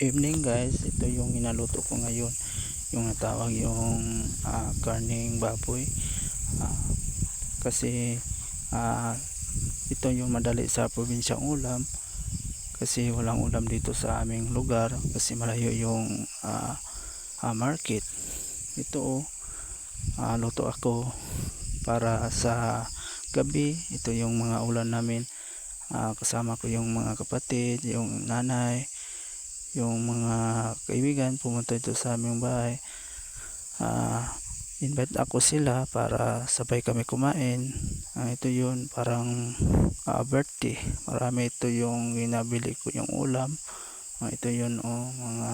evening guys. Ito yung inaluto ko ngayon. Yung natawag yung ah, karning baboy. Ah, kasi ah, ito yung madali sa probinsyang ulam. Kasi walang ulam dito sa aming lugar. Kasi malayo yung ah, ah, market. Ito ah, luto ako para sa gabi. Ito yung mga ulan namin. Ah, kasama ko yung mga kapatid yung nanay yung mga kaibigan pumunta ito sa aming bahay. Ah invite ako sila para sabay kami kumain. Ah, ito yun parang ah, birthday. Marami ito yung ginabili ko yung ulam. Ah, ito yun oh mga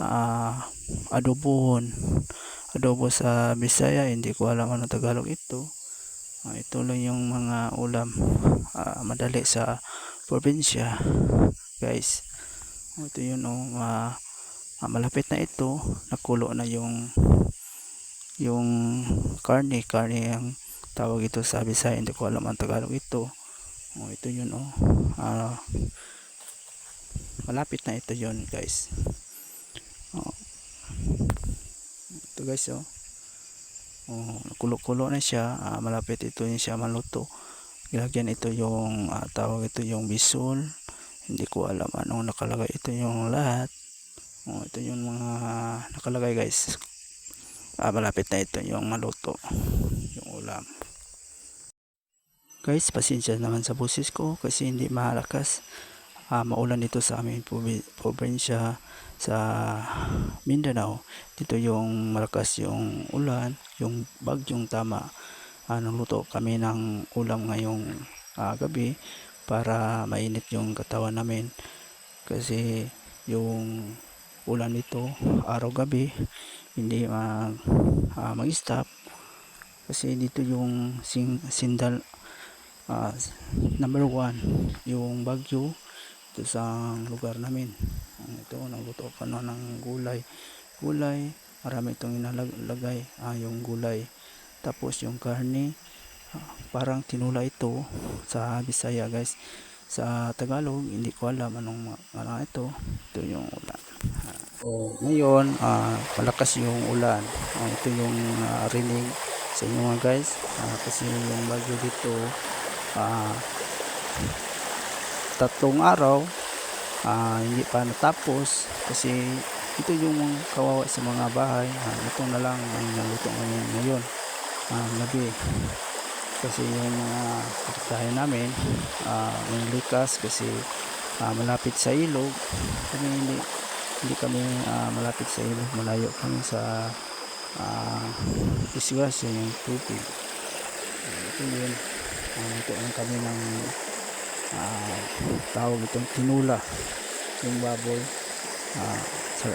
ah, adobohon. Adobo sa Bisaya hindi ko alam ano Tagalog ito. Ah, ito lang yung mga ulam ah, madali sa probinsya guys Oh, ito yun oh ah, malapit na ito nakulo na yung yung karne karne ang tawag ito sa Bisaya hindi ko alam ang Tagalog ito oh, ito yun oh Ah, malapit na ito yun guys oh. ito guys oh Oh, kulo-kulo na siya. Ah, malapit ito yun siya maluto. Ilagyan ito yung ah, tawag ito yung bisol. Hindi ko alam anong nakalagay. Ito yung lahat. Oh, ito yung mga nakalagay guys. Ah, malapit na ito yung maluto. Yung ulam. Guys, pasensya naman sa boses ko kasi hindi malakas. Ah, maulan dito sa aming probi- probinsya sa Mindanao. Dito yung malakas yung ulan, yung bagyong tama. Ah, nagluto kami ng ulam ngayong ah, gabi para mainit yung katawan namin. Kasi yung ulan dito araw-gabi hindi mag, ah, mag-stop. Kasi dito yung sing, sindal ah, number one yung bagyo ito sa lugar namin ito nagluto ko na ng gulay gulay marami itong inalagay ah, yung gulay tapos yung karne parang tinula ito sa Bisaya guys. Sa Tagalog hindi ko alam anong ano ito. Ito yung ulan. Oh, ngayon ah, malakas yung ulan. Ah, ito yung ah, rinig sa inyo mga guys. Ah, kasi yung bagyo dito ah, tatlong araw ah, hindi pa natapos. Kasi ito yung kawawa sa mga bahay. Ah, ito na lang ang naluto ngayon ngayon ah, gabi kasi yung mga kapitahe namin ah, may likas kasi ah, malapit sa ilog. Kami hindi hindi kami ah, malapit sa ilog. Malayo kami sa ah, disgrasya yung tubig. Ito yun. Ah, ito ang kami ng ah, tawag itong tinula. Yung baboy ah, sa,